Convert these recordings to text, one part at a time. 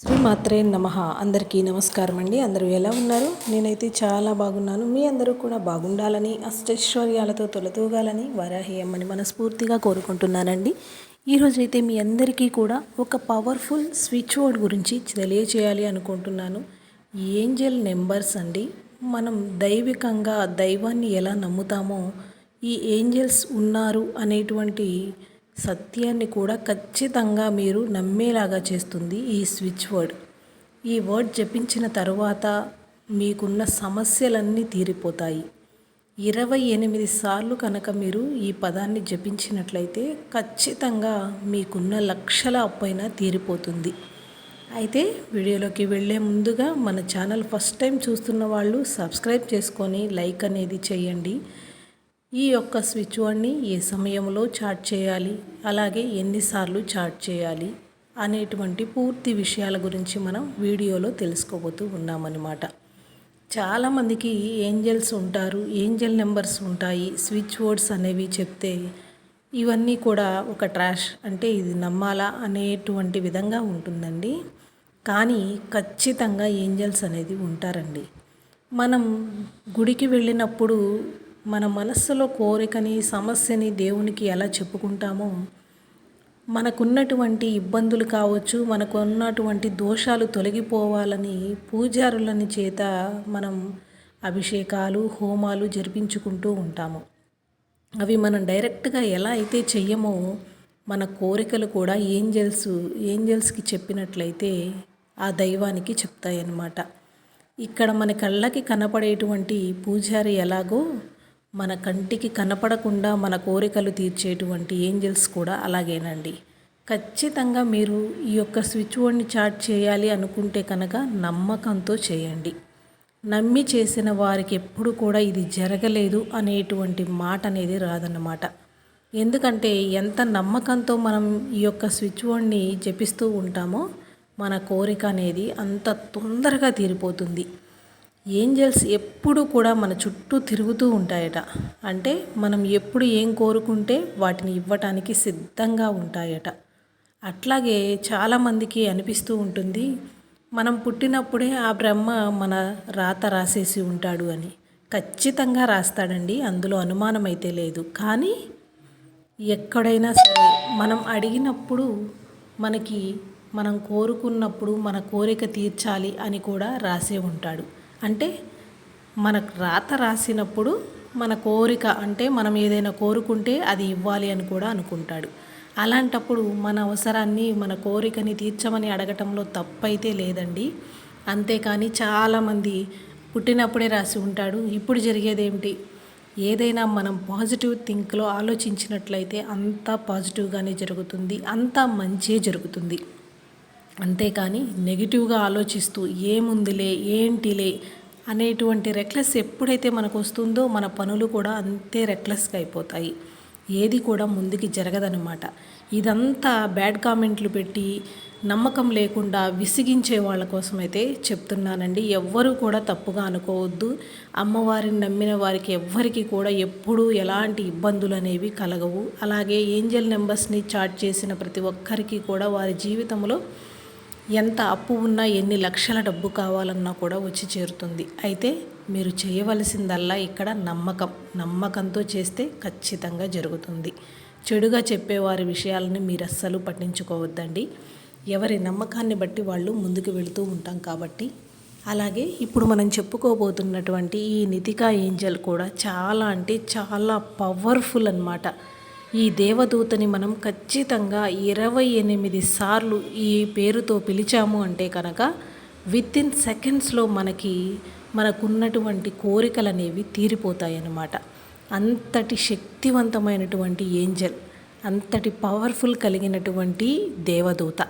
శ్రీమాత్రే నమ. అందరికీ నమస్కారం అండి అందరూ ఎలా ఉన్నారు? నేనైతే చాలా బాగున్నాను. మీ అందరూ కూడా బాగుండాలని అష్టైశ్వర్యాలతో తొలతూగాలని వరాహి అమ్మని మనస్ఫూర్తిగా కోరుకుంటున్నానండి. ఈరోజైతే మీ అందరికీ కూడా ఒక పవర్ఫుల్ స్విచ్ బోర్డ్ గురించి తెలియచేయాలి అనుకుంటున్నాను. ఏంజల్ నెంబర్స్ అండి. మనం దైవికంగా దైవాన్ని ఎలా నమ్ముతామో ఈ ఏంజల్స్ ఉన్నారు అనేటువంటి సత్యాన్ని కూడా ఖచ్చితంగా మీరు నమ్మేలాగా చేస్తుంది ఈ స్విచ్ వర్డ్. ఈ వర్డ్ జపించిన తరువాత మీకున్న సమస్యలన్నీ తీరిపోతాయి. ఇరవై ఎనిమిది సార్లు కనుక మీరు ఈ పదాన్ని జపించినట్లయితే ఖచ్చితంగా మీకున్న లక్షల అప్పైనా తీరిపోతుంది. అయితే వీడియోలోకి వెళ్ళే ముందుగా మన ఛానల్ ఫస్ట్ టైం చూస్తున్న వాళ్ళు సబ్స్క్రైబ్ చేసుకొని లైక్ అనేది చేయండి. ఈ యొక్క స్విచ్ బోర్డ్ని ఏ సమయంలో చార్ట్ చేయాలి? అలాగే ఎన్నిసార్లు చార్ట్ చేయాలి? అనేటువంటి పూర్తి విషయాల గురించి మనం వీడియోలో తెలుసుకోబోతూ ఉన్నామన్నమాట. చాలామందికి ఏంజల్స్ ఉంటారు ఏంజల్ నెంబర్స్ ఉంటాయి స్విచ్ బోర్డ్స్ అనేవి చెప్తే ఇవన్నీ కూడా ఒక ట్రాష్ అంటే ఇది నమ్మాలా అనేటువంటి విధంగా ఉంటుందండి. కానీ ఖచ్చితంగా ఏంజల్స్ అనేది ఉంటారండి. మనం గుడికి వెళ్ళినప్పుడు మన మనస్సులో కోరికని సమస్యని దేవునికి ఎలా చెప్పుకుంటామో మనకున్నటువంటి ఇబ్బందులు కావచ్చు మనకున్నటువంటి దోషాలు తొలగిపోవాలని పూజారులని చేత మనం అభిషేకాలు హోమాలు జరిపించుకుంటూ ఉంటాము. అవి మనం డైరెక్ట్గా ఎలా అయితే చెయ్యమో మన కోరికలు కూడా ఏంజల్స్ ఏంజల్స్కి చెప్పినట్లయితే ఆ దైవానికి చెప్తాయన్నమాట. ఇక్కడ మన కళ్ళకి కనపడేటువంటి పూజారి ఎలాగో మన కంటికి కనపడకుండా మన కోరికలు తీర్చేటువంటి ఏంజల్స్ కూడా అలాగేనండి. ఖచ్చితంగా మీరు ఈ యొక్క స్విచ్ బోర్డ్ని చార్ట్ చేయాలి అనుకుంటే కనుక నమ్మకంతో చేయండి. నమ్మి చేసిన వారికి ఎప్పుడు కూడా ఇది జరగలేదు అనేటువంటి మాట అనేది రాదన్నమాట. ఎందుకంటే ఎంత నమ్మకంతో మనం ఈ యొక్క స్విచ్ బోర్డ్ని జపిస్తూ ఉంటామో మన కోరిక అనేది అంత తొందరగా తీరిపోతుంది. ఏంజల్స్ ఎప్పుడు కూడా మన చుట్టూ తిరుగుతూ ఉంటాయట. అంటే మనం ఎప్పుడు ఏం కోరుకుంటే వాటిని ఇవ్వటానికి సిద్ధంగా ఉంటాయట. అట్లాగే చాలామందికి అనిపిస్తూ ఉంటుంది మనం పుట్టినప్పుడే ఆ బ్రహ్మ మన రాత రాసేసి ఉంటాడు అని. ఖచ్చితంగా రాస్తాడండి అందులో అనుమానం అయితే లేదు. కానీ ఎక్కడైనా సరే మనం అడిగినప్పుడు మనకి మనం కోరుకున్నప్పుడు మన కోరిక తీర్చాలి అని కూడా రాసే ఉంటాడు. అంటే మనకు రాత రాసినప్పుడు మన కోరిక అంటే మనం ఏదైనా కోరుకుంటే అది ఇవ్వాలి అని కూడా అనుకుంటాడు. అలాంటప్పుడు మన అవసరాన్ని మన కోరికని తీర్చమని అడగటంలో తప్పైతే లేదండి. అంతేకాని చాలామంది పుట్టినప్పుడే రాసి ఉంటాడు. ఇప్పుడు జరిగేదేమిటి ఏదైనా మనం పాజిటివ్ థింక్లో ఆలోచించినట్లయితే అంతా పాజిటివ్గానే జరుగుతుంది. అంతా మంచే జరుగుతుంది. అంతేకాని నెగిటివ్గా ఆలోచిస్తూ ఏముందిలే ఏంటిలే అనేటువంటి రెక్లెస్ ఎప్పుడైతే మనకు వస్తుందో మన పనులు కూడా అంతే రెక్లెస్గా అయిపోతాయి. ఏది కూడా ముందుకి జరగదనమాట ఇదంతా బ్యాడ్ కామెంట్లు పెట్టి నమ్మకం లేకుండా విసిగించే వాళ్ళ కోసం అయితే చెప్తున్నానండి. ఎవ్వరూ కూడా తప్పుగా అనుకోవద్దు. అమ్మవారిని నమ్మిన వారికి ఎవ్వరికి కూడా ఎప్పుడూ ఎలాంటి ఇబ్బందులు అనేవి కలగవు. అలాగే ఏంజల్ నెంబర్స్ని చాట్ చేసిన ప్రతి ఒక్కరికి కూడా వారి జీవితంలో ఎంత అప్పు ఉన్నా ఎన్ని లక్షల డబ్బు కావాలన్నా కూడా వచ్చి చేరుతుంది. అయితే మీరు చేయవలసిందల్లా ఇక్కడ నమ్మకం. నమ్మకంతో చేస్తే ఖచ్చితంగా జరుగుతుంది. చెడుగా చెప్పేవారి విషయాలని మీరు అస్సలు పట్టించుకోవద్దండి. ఎవరి నమ్మకాన్ని బట్టి వాళ్ళు ముందుకు వెళుతూ ఉంటాం కాబట్టి. అలాగే ఇప్పుడు మనం చెప్పుకోబోతున్నటువంటి ఈ నితికా ఏంజల్ కూడా చాలా అంటే చాలా పవర్ఫుల్ అనమాట ఈ దేవదూతని మనం ఖచ్చితంగా ఇరవై ఎనిమిది సార్లు ఈ పేరుతో పిలిచాము అంటే కనుక విత్ ఇన్ సెకండ్స్లో మనకి మనకున్నటువంటి కోరికలు అనేవి తీరిపోతాయన్నమాట. అంతటి శక్తివంతమైనటువంటి ఏంజల్ అంతటి పవర్ఫుల్ కలిగినటువంటి దేవదూత.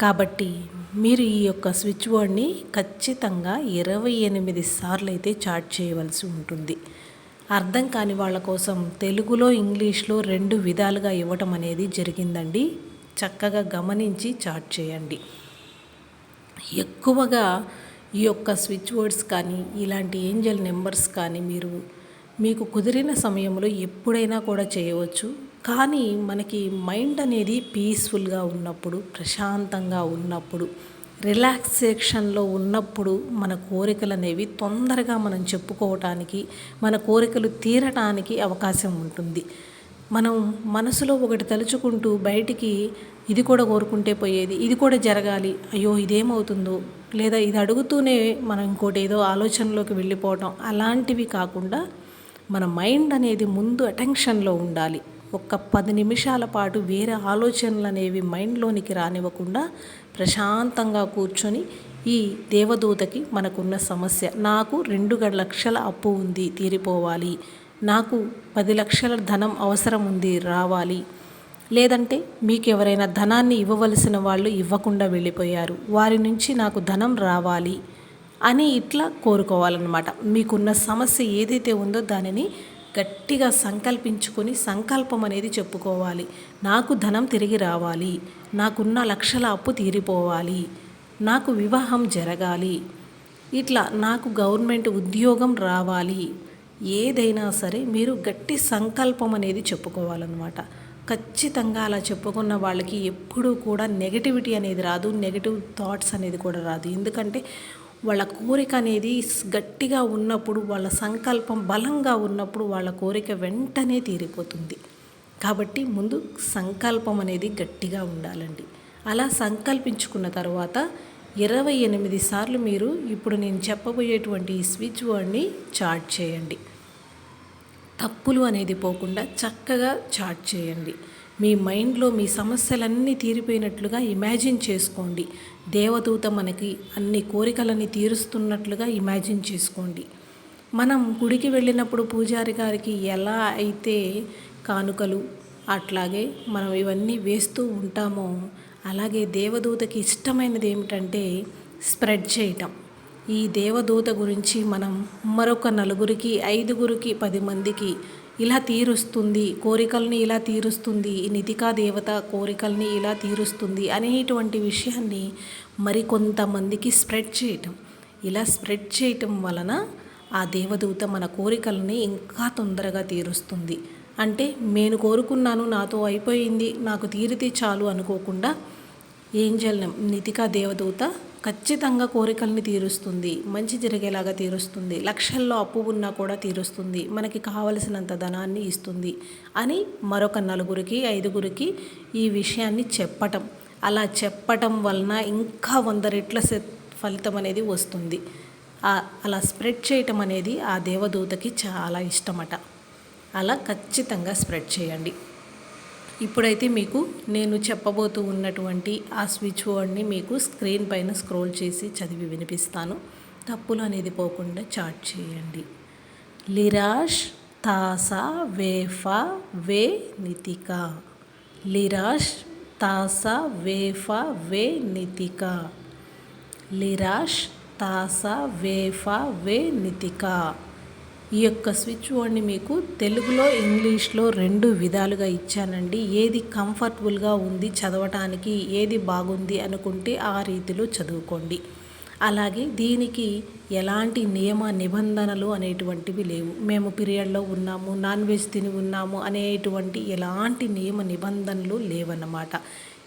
కాబట్టి మీరు ఈ యొక్క స్విచ్ బోర్డ్ని ఖచ్చితంగా ఇరవై ఎనిమిది సార్లు అయితే చార్ట్ చేయవలసి ఉంటుంది. అర్థం కాని వాళ్ళ కోసం తెలుగులో ఇంగ్లీష్లో రెండు విధాలుగా ఇవ్వటం అనేది జరిగిందండి. చక్కగా గమనించి చాట్ చేయండి. ఎక్కువగా ఈ యొక్క స్విచ్ వర్డ్స్ కానీ ఇలాంటి ఏంజల్ నెంబర్స్ కానీ మీరు మీకు కుదిరిన సమయంలో ఎప్పుడైనా కూడా చేయవచ్చు. కానీ మనకి మైండ్ అనేది పీస్ఫుల్గా ఉన్నప్పుడు ప్రశాంతంగా ఉన్నప్పుడు రిలాక్సేషన్లో ఉన్నప్పుడు మన కోరికలు అనేవి తొందరగా మనం చెప్పుకోవటానికి మన కోరికలు తీరటానికి అవకాశం ఉంటుంది. మనం మనసులో ఒకటి తలుచుకుంటూ బయటికి ఇది కూడా కోరుకుంటే పోయేది ఇది కూడా జరగాలి అయ్యో ఇదేమవుతుందో లేదా ఇది అడుగుతూనే మనం ఇంకోటి ఏదో ఆలోచనలోకి వెళ్ళిపోవటం అలాంటివి కాకుండా మన మైండ్ అనేది ముందు అటెన్షన్లో ఉండాలి. ఒక్క పది నిమిషాల పాటు వేరే ఆలోచనలు అనేవి మైండ్లోనికి రానివ్వకుండా ప్రశాంతంగా కూర్చొని ఈ దేవదూతకి మనకున్న సమస్య నాకు రెండు లక్షల అప్పు ఉంది తీరిపోవాలి. నాకు పది లక్షల ధనం అవసరం ఉంది రావాలి. లేదంటే మీకు ఎవరైనా ధనాన్ని ఇవ్వవలసిన వాళ్ళు ఇవ్వకుండా వెళ్ళిపోయారు. వారి నుంచి నాకు ధనం రావాలి అని ఇట్లా కోరుకోవాలన్నమాట. మీకున్న సమస్య ఏదైతే ఉందో దానిని గట్టిగా సంకల్పించుకొని సంకల్పం అనేది చెప్పుకోవాలి. నాకు ధనం తిరిగి రావాలి. నాకున్న లక్షల అప్పు తీరిపోవాలి. నాకు వివాహం జరగాలి. ఇట్లా నాకు గవర్నమెంట్ ఉద్యోగం రావాలి. ఏదైనా సరే మీరు గట్టి సంకల్పం అనేది చెప్పుకోవాలన్నమాట. ఖచ్చితంగా అలా చెప్పుకున్న వాళ్ళకి ఎప్పుడూ కూడా నెగటివిటీ అనేది రాదు. నెగటివ్ థాట్స్ అనేది కూడా రాదు. ఎందుకంటే వాళ్ళ కోరిక అనేది గట్టిగా ఉన్నప్పుడు వాళ్ళ సంకల్పం బలంగా ఉన్నప్పుడు వాళ్ళ కోరిక వెంటనే తీరిపోతుంది. కాబట్టి ముందు సంకల్పం అనేది గట్టిగా ఉండాలండి. అలా సంకల్పించుకున్న తర్వాత ఇరవై ఎనిమిది సార్లు మీరు ఇప్పుడు నేను చెప్పబోయేటువంటి ఈ స్విచ్ వర్డ్ని చాట్ చేయండి. తప్పులు అనేది పోకుండా చక్కగా చాట్ చేయండి. మీ మైండ్లో మీ సమస్యలన్నీ తీరిపోయినట్లుగా ఇమాజిన్ చేసుకోండి. దేవదూత మనకి అన్ని కోరికలని తీరుస్తున్నట్లుగా ఇమాజిన్ చేసుకోండి. మనం గుడికి వెళ్ళినప్పుడు పూజారి గారికి ఎలా అయితే కానుకలు అట్లాగే మనం ఇవన్నీ వేస్తూ ఉంటామో అలాగే దేవదూతకి ఇష్టమైనది ఏమిటంటే స్ప్రెడ్ చేయటం. ఈ దేవదూత గురించి మనం మరొక నలుగురికి ఐదుగురికి పది మందికి ఇలా తీరుస్తుంది కోరికల్ని ఇలా తీరుస్తుంది నితికా దేవత కోరికల్ని ఇలా తీరుస్తుంది అనేటువంటి విషయాన్ని మరికొంతమందికి స్ప్రెడ్ చేయటం. ఇలా స్ప్రెడ్ చేయటం వలన ఆ దేవదూత మన కోరికల్ని ఇంకా తొందరగా తీరుస్తుంది. అంటే నేను కోరుకున్నాను నాతో అయిపోయింది నాకు తీరితే చాలు అనుకోకుండా ఏంజల్ నితికా దేవదూత ఖచ్చితంగా కోరికల్ని తీరుస్తుంది. మంచి జరిగేలాగా తీరుస్తుంది. లక్షల్లో అప్పు ఉన్నా కూడా తీరుస్తుంది. మనకి కావలసినంత ధనాన్ని ఇస్తుంది. అని మరొక నలుగురికి ఐదుగురికి ఈ విషయాన్ని చెప్పటం. అలా చెప్పటం వలన ఇంకా వంద రెట్ల ఫలితం అనేది వస్తుంది. అలా స్ప్రెడ్ చేయటం అనేది ఆ దేవదూతకి చాలా ఇష్టమట. అలా ఖచ్చితంగా స్ప్రెడ్ చేయండి. ఇప్పుడైతే మీకు నేను చెప్పబోతూ ఉన్నటువంటి ఆ స్విచ్ వర్డ్ని మీకు స్క్రీన్ పైన స్క్రోల్ చేసి చదివి వినిపిస్తాను. తప్పులు అనేది పోకుండా చాట్ చేయండి. లిరాష్ తాసా వేఫా వే నితిక. లిరాష్ తాసా వేఫా వే నితిక. లిరాష్ తాసా వేఫా వే నితిక. ఈ యొక్క స్విచ్ బోర్డ్ని మీకు తెలుగులో ఇంగ్లీష్లో రెండు విధాలుగా ఇచ్చానండి. ఏది కంఫర్టబుల్గా ఉంది చదవటానికి ఏది బాగుంది అనుకుంటే ఆ రీతిలో చదువుకోండి. అలాగే దీనికి ఎలాంటి నియమ నిబంధనలు అనేటువంటివి లేవు. మేము పీరియడ్లో ఉన్నాము నాన్ వెజ్ తిని ఉన్నాము అనేటువంటి ఎలాంటి నియమ నిబంధనలు లేవన్నమాట.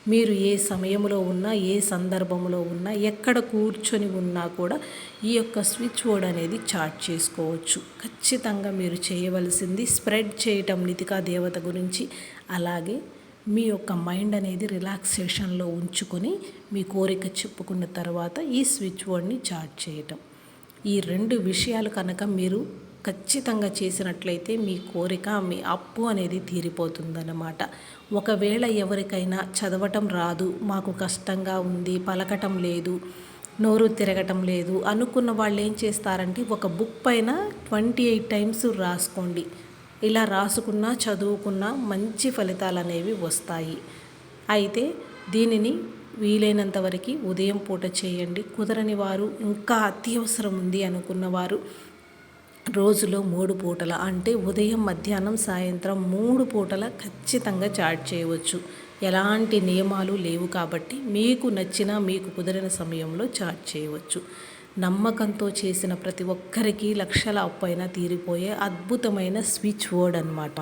మీరు ఏ సమయంలో ఉన్నా ఏ సందర్భంలో ఉన్నా ఎక్కడ కూర్చొని ఉన్నా కూడా ఈ యొక్క స్విచ్ బోర్డ్ అనేది చార్ట్ చేసుకోవచ్చు. ఖచ్చితంగా మీరు చేయవలసింది స్ప్రెడ్ చేయటం నితికా దేవత గురించి అలాగే మీ యొక్క మైండ్ అనేది రిలాక్సేషన్లో ఉంచుకొని మీ కోరిక చెప్పుకున్న తర్వాత ఈ స్విచ్ బోర్డ్ని చార్ట్ చేయటం. ఈ రెండు విషయాలు కనుక మీరు ఖచ్చితంగా చేసినట్లయితే మీ కోరిక మీ అప్పు అనేది తీరిపోతుందన్నమాట. ఒకవేళ ఎవరికైనా చదవటం రాదు మాకు కష్టంగా ఉంది పలకటం లేదు నోరు తిరగటం లేదు అనుకున్న వాళ్ళు ఏం చేస్తారంటే ఒక బుక్ పైన ట్వంటీ ఎయిట్ టైమ్స్ రాసుకోండి. ఇలా రాసుకున్నా చదువుకున్నా మంచి ఫలితాలు అనేవి వస్తాయి. అయితే దీనిని వీలైనంత వరకు ఉదయం పూట చేయండి. కుదరని వారు ఇంకా అత్యవసరం ఉంది అనుకున్నవారు రోజులో మూడు పూటల అంటే ఉదయం మధ్యాహ్నం సాయంత్రం మూడు పూటల ఖచ్చితంగా చాట్ చేయవచ్చు. ఎలాంటి నియమాలు లేవు కాబట్టి మీకు నచ్చిన మీకు కుదిరిన సమయంలో చాట్ చేయవచ్చు. నమ్మకంతో చేసిన ప్రతి ఒక్కరికి లక్షల అప్పైనా తీరిపోయే అద్భుతమైన స్విచ్ వర్డ్ అనమాట